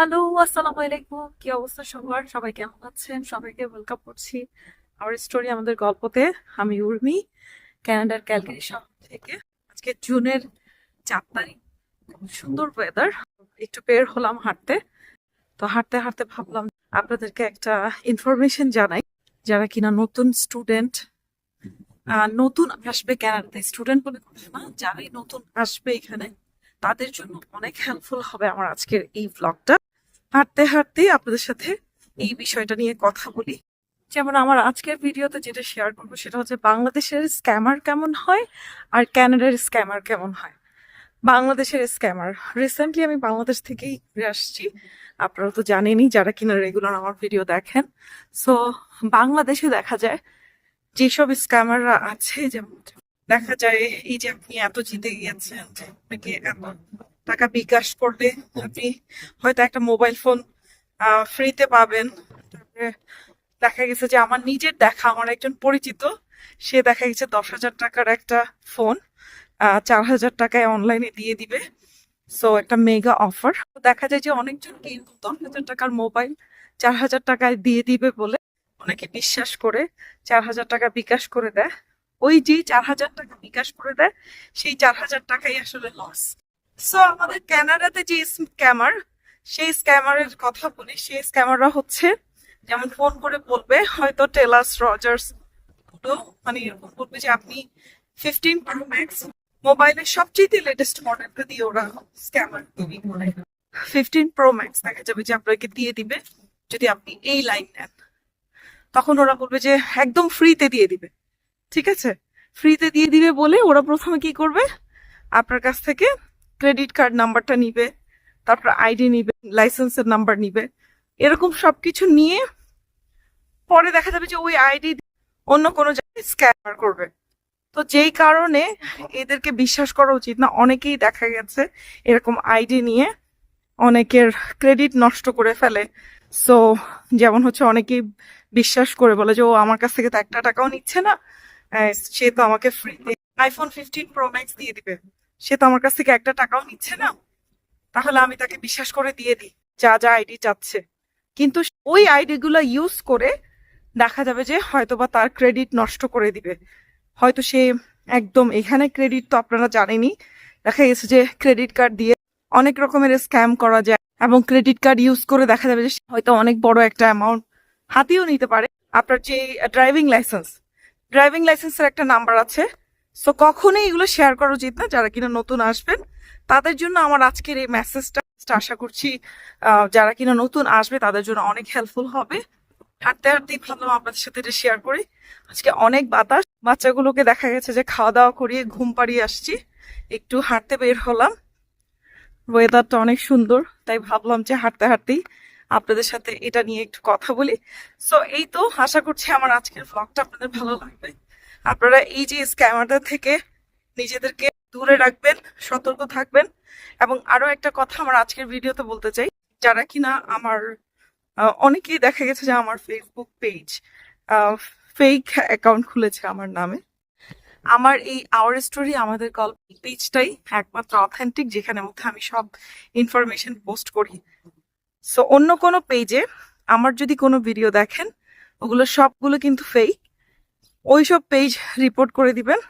Hello, আসসালামু আলাইকুম। কি অবস্থা সবার? সবাই কেমন আছেন? সবাইকে ওয়েলকাম করছি আমার স্টোরি আমাদের গল্পতে। আমি উর্মি কানাডার ক্যালকারি শহর থেকে। আজকে জুনের চার তারিখ। সুন্দর ওয়েদার একটু বের হলাম হাঁটতে। তো হাঁটতে হাঁটতে ভাবলাম আপনাদেরকে একটা ইনফরমেশন জানাই। যারা কিনা নতুন স্টুডেন্ট নতুন আসবে ক্যানাডাতে স্টুডেন্ট বলে না, যারাই নতুন আসবে এখানে, তাদের জন্য অনেক হেল্পফুল হবে আমার আজকের এই ব্লগটা হাঁটতে হাঁটতে আপনাদের সাথে এই বিষয়টা নিয়ে কথা বলি। যেমন আমার আজকের ভিডিওতে যেটা শেয়ার করব সেটা হচ্ছে বাংলাদেশের স্ক্যামার কেমন হয় আর ক্যানাডার স্ক্যামার কেমন হয়। বাংলাদেশের স্ক্যামার রিসেন্টলি আমি বাংলাদেশ থেকেই ঘুরে আসছি। আপনারা তো জানেনই যারা কিনা রেগুলার আমার ভিডিও দেখেন। সো বাংলাদেশে দেখা যায় যেসব স্ক্যামাররা আছে, যেমন দেখা যায়, এই যে আপনি এত জিতে গিয়েছেন আপনাকে এত টাকা বিকাশ করলে আপনি হয়তো একটা মোবাইল ফোন ফ্রিতে পাবেন। তারপরে দেখা গেছে যে আমার নিজের দেখা, আমার একজন পরিচিত, সে দেখা গেছে দশ হাজার টাকার একটা ফোন চার হাজার টাকায় অনলাইনে দিয়ে দিবে। সো একটা মেগা অফার দেখা যায় যে অনেকজনকে এরকম দশ হাজার টাকার মোবাইল চার হাজার টাকায় দিয়ে দিবে বলে অনেকে বিশ্বাস করে, চার হাজার টাকা বিকাশ করে দেয়। ওই যে চার হাজার টাকা বিকাশ করে দেয়, সেই চার হাজার টাকাই আসলে লস সো আমাদের কানাডাতে যে স্ক্যামার সেই স্ক্যামারের কথা বলি। সেই স্ক্যামাররা হচ্ছে, যেমন ফোন করে বলবে, হয়তো টেলার্স রজার্স মানে এরকম বলবে যে, আপনি ফিফটিন প্রো ম্যাক্স মোবাইলের সবচেয়ে লেটেস্ট মডেলটা দিয়ে ওরা স্ক্যামার তৈরি ফিফটিন প্রো ম্যাক্স দেখা যাবে যে, আপনাকে দিয়ে দিবে, যদি আপনি এই লাইন নেন। তখন ওরা বলবে যে, একদম ফ্রিতে দিয়ে দিবে। ঠিক আছে? ফ্রিতে দিয়ে দিবে বলে ওরা প্রথমে কি করবে? আপনার কাছ থেকে ক্রেডিট কার্ড নাম্বারটা নিবে, তারপর আইডি নিবে লাইসেন্সের নাম্বার নিবে, এরকম সবকিছু নিয়ে পরে দেখা যাবে যে ওই আইডি অন্য কোনো জায়গায় স্ক্যানার করবে। তো যেই কারণে এদেরকে বিশ্বাস করা উচিত না, অনেকেই দেখা গেছে এরকম আইডি নিয়ে অনেকের ক্রেডিট নষ্ট করে ফেলে। সো যেমন হচ্ছে অনেকেই বিশ্বাস করে বলে যে, ও, আমার কাছ থেকে তো একটা টাকাও নিচ্ছে না। সে তো আমাকে ফ্রিতে আইফোন ফিফটিন প্রো ম্যাক্স দিয়ে দিবে। সে তো আমার কাছ থেকে একটা টাকাও নিচ্ছে না। তাহলে আমি তাকে বিশ্বাস করে দিয়ে দিই, যা যা আইডি চাচ্ছে। কিন্তু ওই আইডি গুলো ইউজ করে দেখা যাবে যে হয়তোবা তার ক্রেডিট নষ্ট করে দিবে। হয়তো সে একদম এখানে ক্রেডিট তো আপনারা জানেনই। দেখা গেছে যে ক্রেডিট কার্ড দিয়ে অনেক রকমের স্ক্যাম করা যায় এবং ক্রেডিট কার্ড ইউজ করে দেখা যাবে যে হয়তো অনেক বড় একটা অ্যামাউন্ট হাতিয়েও নিতে পারে। আপনার যে ড্রাইভিং লাইসেন্স, ড্রাইভিং লাইসেন্সের একটা নাম্বার আছে। সো কখনোই এগুলো শেয়ার করা উচিত না। যারা কিনা নতুন আসবেন, তাদের জন্য আমার আজকের এই মেসেজটা আশা করছি যারা কিনা নতুন আসবে, তাদের জন্য অনেক হেল্পফুল হবে। হাঁটতে হাঁটতেই ভাবলাম আপনাদের সাথে এটা শেয়ার করি। আজকে অনেক বাতাস। বাচ্চাগুলোকে দেখা গেছে যে খাওয়া দাওয়া করিয়ে ঘুম পাড়িয়ে আসছি। একটু হাঁটতে বের হলাম। ওয়েদারটা অনেক সুন্দর, তাই ভাবলাম যে হাঁটতে হাঁটতেই আপনাদের সাথে এটা নিয়ে একটু কথা বলি। সো এই তো, আশা করছি আমার আজকের ব্লগটা আপনাদের ভালো লাগবে। আপনারা এই যে স্ক্যামারদের থেকে নিজেদেরকে দূরে রাখবেন, সতর্ক থাকবেন এবং আরও একটা কথা আমার আজকের ভিডিওতে বলতে চাই। যারা কিনা আমার অনেকেই দেখা গেছে যে আমার ফেসবুক পেজ ফেক অ্যাকাউন্ট খুলেছে আমার নামে। আমার এই আওয়ার স্টোরি আমাদের গল্প পেজটাই একমাত্র অথেন্টিক যেখানে মধ্যে আমি সব ইনফরমেশন পোস্ট করি। সো অন্য কোনো পেজে আমার যদি কোনো ভিডিও দেখেন, ওগুলো সবগুলো কিন্তু ফেক ওইসব পেজ রিপোর্ট করে দিবেন।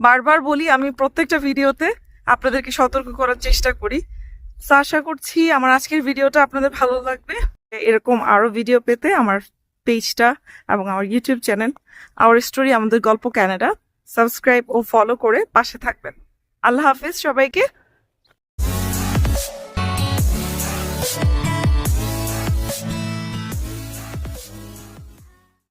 বারবার বলি, আমি প্রত্যেকটা ভিডিওতে আপনাদেরকে সতর্ক করার চেষ্টা করি। আশা করছি আমার আজকের ভিডিওটা আপনাদের ভালো লাগবে। এরকম আরও ভিডিও পেতে আমার পেজটা এবং আমার ইউটিউব চ্যানেল আওয়ার স্টোরি আমাদের গল্প ক্যানাডা সাবস্ক্রাইব ও ফলো করে পাশে থাকবেন। আল্লাহ হাফিজ সবাইকে।